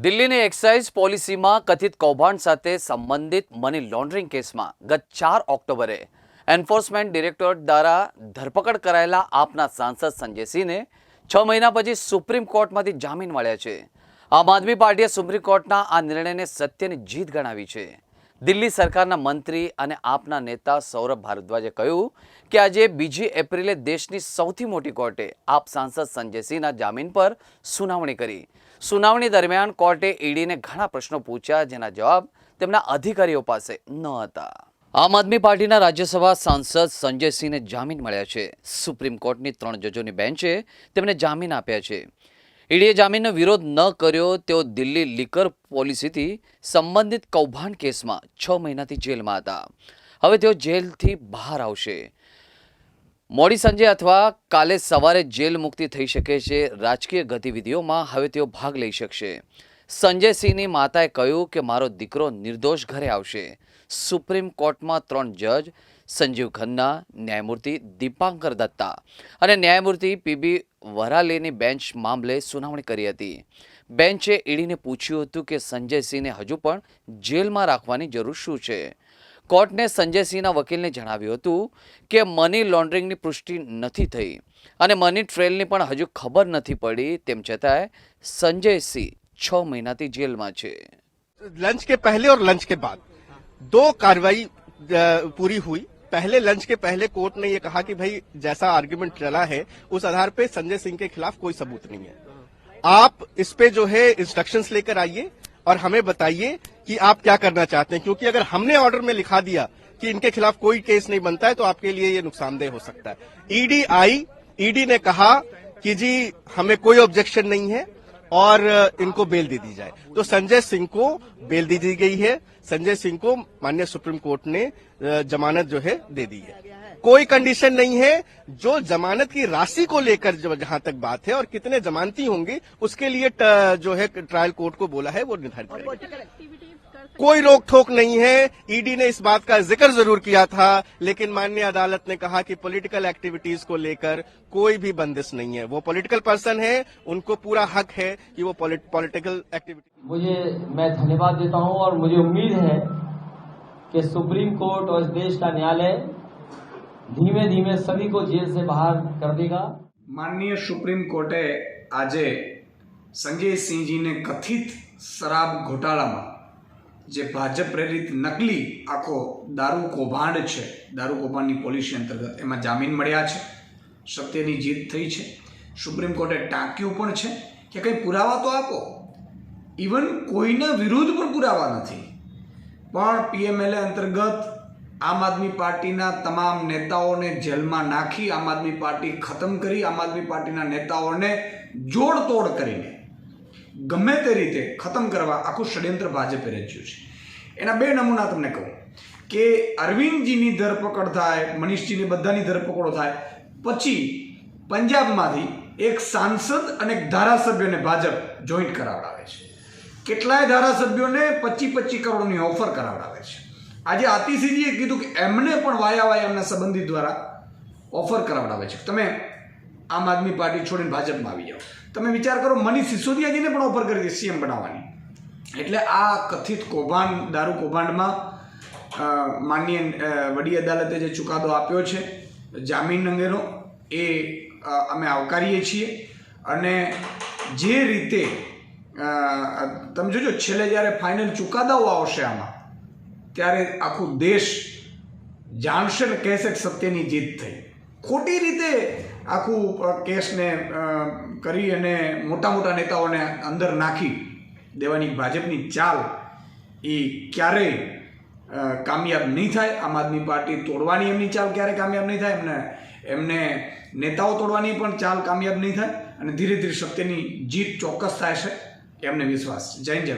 દિલ્હીની એક્સાઇઝ પોલિસીમાં કથિત કૌભાંડ સાથે સંબંધિત મની લોન્ડરિંગ કેસમાં ગત ચાર ઓક્ટોબરે એન્ફોર્સમેન્ટ ડિરેક્ટોરેટ દ્વારા ધરપકડ કરાયેલા આપના સાંસદ સંજય છ મહિના પછી સુપ્રીમ કોર્ટમાંથી જામીન મળ્યા છે. આમ આદમી પાર્ટીએ સુપ્રીમ કોર્ટના આ નિર્ણયને સત્યની જીત ગણાવી છે. દિલ્હી સરકારના મંત્રી અને આપના નેતા સૌરભ ભારદ્વાજે કહ્યું કે આજે બીજી એપ્રિલે દેશની સૌથી મોટી કોર્ટે આપ સાંસદ સંજય જામીન પર સુનાવણી કરી. સુનાવણી દરમિયાન કોર્ટે ઈડીને ઘણા પ્રશ્નો પૂછ્યા, જેના જવાબ તેમના અધિકારીઓ પાસે ન હતા. આમ આદમી પાર્ટીના રાજ્યસભા સાંસદ સંજય સિંહને જામીન મળ્યા છે. સુપ્રીમ કોર્ટની ત્રણ જજોની બેન્ચે તેમને જામીન આપ્યા છે. ઈડીએ જામીનનો વિરોધ ન કર્યો, તેઓ દિલ્હી લીકર પોલિસીથી સંબંધિત કૌભાંડ કેસમાં છ મહિનાથી જેલમાં હતા. હવે તેઓ જેલથી બહાર આવશે. મોડી સાંજે અથવા કાલે સવારે જેલ મુક્તિ થઈ શકે છે. રાજકીય ગતિવિધિઓમાં હવે તેઓ ભાગ લઈ શકશે. સંજય સિંહની માતાએ કહ્યું કે મારો દીકરો નિર્દોષ ઘરે આવશે. સુપ્રીમ કોર્ટમાં ત્રણ જજ, સંજીવ ખન્ના, ન્યાયમૂર્તિ દીપાંકર દત્તા અને ન્યાયમૂર્તિ પીબી વરાલેની બેન્ચ મામલે સુનાવણી કરી હતી. બેન્ચે ઈડીને પૂછ્યું હતું કે સંજય સિંહને હજુ પણ જેલમાં રાખવાની જરૂર શું છે? કોર્ટને સંજય સિંહના વકીલને જણાવ્યું હતું કે મની લોન્ડરિંગની પુષ્ટિ નથી થઈ અને મની ટ્રેલની પણ હજુ ખબર નથી પડી તેમ છતાંય સંજય સિંહ છ મહિનાથી જેલમાં છે लंच के पहले और लंच के बाद दो कार्रवाई अ, पूरी हुई पहले लंच के पहले कोर्ट ने ये कहा कि भाई जैसा आर्ग्यूमेंट चला है उस आधार पे संजय सिंह के खिलाफ कोई सबूत नहीं है आप इस पे जो है इंस्ट्रक्शंस लेकर आइए और हमें बताइए कि आप क्या करना चाहते हैं? क्योंकि अगर हमने ऑर्डर में लिखा दिया कि इनके खिलाफ कोई केस नहीं बनता है तो आपके लिए ये नुकसानदेह हो सकता है। ईडी आई ईडी ने कहा कि जी, हमें कोई ऑब्जेक्शन नहीं है और इनको बेल दे दी जाए। तो संजय सिंह को बेल दे दी गई है। संजय सिंह को माननीय सुप्रीम कोर्ट ने जमानत जो है दे दी है। कोई कंडीशन नहीं है जो जमानत की राशि को लेकर जो जहाँ तक बात है और कितने जमानती होंगे उसके लिए जो है ट्रायल कोर्ट को बोला है वो निर्धारित करेगा। कोई रोक ठोक नहीं है। ईडी ने इस बात का ज़िक्र ज़रूर किया था लेकिन माननीय अदालत ने कहा कि पॉलिटिकल एक्टिविटीज़ को लेकर कोई भी बंदिश नहीं है। वो पॉलिटिकल पर्सन है उनको पूरा हक है कि वो पॉलिटिकल एक्टिविटी मुझे मैं धन्यवाद देता हूँ और मुझे उम्मीद है कि सुप्रीम कोर्ट और इस देश का न्यायालय ધીમે ધીમે સભી કો જેલ સે બહાર કર દેગા માનનીય સુપ્રીમ કોર્ટે આજે સંજયસિંહજીને કથિત શરાબ ઘોટાળામાં જે ભાજપ પ્રેરિત નકલી આખો દારૂ કૌભાંડ છે દારૂ કૌભાંડની પોલિસી અંતર્ગત એમાં જામીન મળ્યા છે સત્યની જીત થઈ છે. સુપ્રીમ કોર્ટે ટાંક્યું પણ છે કે કંઈ પુરાવા તો આપો. ઇવન કોઈના વિરુદ્ધ પણ પુરાવા નથી. પણ પીએમએલએ અંતર્ગત આમ આદમી પાર્ટીના તમામ નેતાઓને જેલમાં નાખી, આમ આદમી પાર્ટી ખતમ કરી, આમ આદમી પાર્ટીના નેતાઓને જોડતોડ કરીને ગમે તે રીતે ખતમ કરવા આખું ષડયંત્ર ભાજપે રચ્યું છે. એના બે નમૂના તમને કહું. કે અરવિંદજીની ધરપકડ થાય, મનીષજીની બધાની ધરપકડો થાય, પછી પંજાબમાંથી એક સાંસદ અને એક ધારાસભ્યને ભાજપ જોઈન્ટ કરાવડાવે છે. કેટલાય ધારાસભ્યોને પચીસ પચીસ કરોડની ઓફર કરાવડાવે છે. આજે આતિશીજીએ કીધું કે એમને પણ વાયા વાયા એમના સંબંધી દ્વારા ઓફર કરાવડાવે છે. તમે આમ આદમી પાર્ટી છોડીને ભાજપમાં આવી જાઓ. તમે વિચાર કરો, મનીષ સિસોદિયાજીને પણ ઓફર કરી હતી સીએમ બનાવવાની. એટલે આ કથિત કૌભાંડ, દારૂ કૌભાંડમાં માન્ય વડી અદાલતે જે ચુકાદો આપ્યો છે, જામીન અંગેનો, એ અમે આવકારીએ છીએ. અને જે રીતે તમે જોજો, છેલ્લે જ્યારે ફાઇનલ ચુકાદાઓ આવશે આમાં ત્યારે આખો દેશ જાણશે ને કહેશે કે સત્યની જીત થઈ. ખોટી રીતે આખું કેસને કરી અને મોટા મોટા નેતાઓને અંદર નાખી દેવાની ભાજપની ચાલ એ ક્યારેય કામયાબ નહીં થાય. આમ આદમી પાર્ટી તોડવાની એમની ચાલ ક્યારે કામયાબ નહીં થાય? એમને એમને નેતાઓ તોડવાની પણ ચાલ કામયાબ નહીં થાય અને ધીરે ધીરે સત્યની જીત ચોક્કસ થાય છે. એમને વિશ્વાસ. જય જય